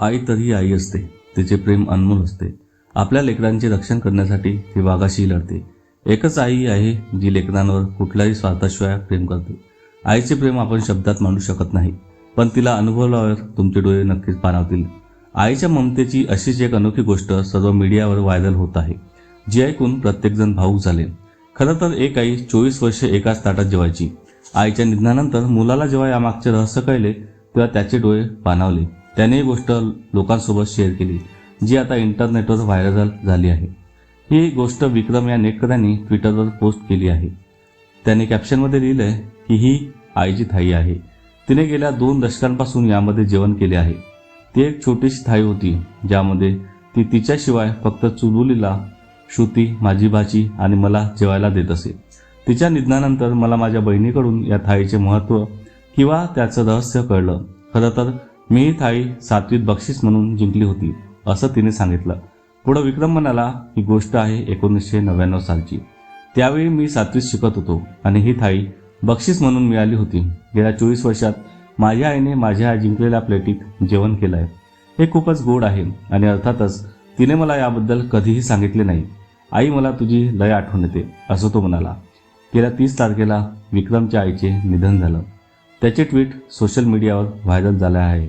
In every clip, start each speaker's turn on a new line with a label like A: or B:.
A: आई तरी आई असते. तिचे प्रेम अनमोल असते. आपल्या लेकरांचे रक्षण करण्यासाठी ती वाघाशी लढते. एकच आई आहे जी लेकरांवर कुठल्याही स्वार्थाशिवाय प्रेम करते. आईचे प्रेम आपण शब्दात मांडू शकत नाही पण तिला अनुभवल्यावर तुमचे डोळे नक्कीच पाणावतील. आईच्या ममतेची अशीच एक अनोखी गोष्ट सर्व मीडियावर व्हायरल होत आहे जी ऐकून प्रत्येकजण भाऊक झाले. खरं तर एक आई चोवीस वर्षे एकाच ताटात जेवायची. आईच्या निधनानंतर मुलाला जेव्हा यामागचे रहस्य कळले तेव्हा त्याचे डोळे पाणावले. त्याने ही गोष्ट लोकांसोबत शेअर केली जी आता इंटरनेटवर व्हायरल झाली आहे. ही गोष्ट विक्रम या नेटकऱ्यांनी ट्विटरवर पोस्ट केली आहे. त्याने कॅप्शनमध्ये लिहिलंय की ही आईची थाई आहे. तिने गेल्या दोन दशकांपासून यामध्ये जेवण केले आहे. ती एक छोटीशी थाई होती ज्यामध्ये ती तिच्याशिवाय फक्त चुलबुलीला श्रुती माझी भाची आणि मला जेवायला देत असे. तिच्या निधनानंतर मला माझ्या बहिणीकडून या थाईचे महत्त्व किंवा त्याचं रहस्य कळलं. खरं तर मी ही थाळी सातवीत बक्षीस म्हणून जिंकली होती असं तिने सांगितलं. पुढं विक्रम म्हणाला ही गोष्ट आहे एकोणीसशे नव्याण्णव सालची. त्यावेळी मी सातवीत शिकत होतो आणि ही थाळी बक्षीस म्हणून मिळाली होती. गेल्या चोवीस वर्षात माझ्या आईने माझ्या जिंकलेल्या प्लेटीत जेवण केलं आहे हे खूपच गोड आहे आणि अर्थातच तिने मला याबद्दल कधीही सांगितले नाही. आई मला तुझी लय आठवण येते असं तो म्हणाला. गेल्या तीस तारखेला विक्रमच्या आईचे निधन झालं. त्याचे ट्विट सोशल मीडियावर व्हायरल झाले आहे.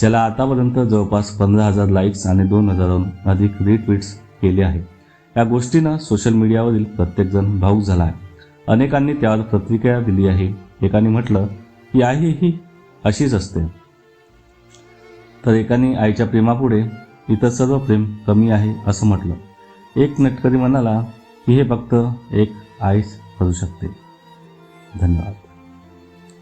A: ज्याला आतापर्यंत जवळपास पंधरा हजार लाईक्स आणि दोन हजारहून अधिक रिट्विट्स केले आहे या गोष्टीनं सोशल मीडियावरील प्रत्येकजण भाऊक झाला आहे. अनेकांनी त्यावर प्रतिक्रिया दिली आहे. एकाने म्हटलं की आई ही अशीच असते. तर एकाने आईच्या प्रेमापुढे इतर सर्व प्रेम कमी आहे असं म्हटलं. एक नटकरी म्हणाला की हे फक्त एक आईच करू शकते. धन्यवाद.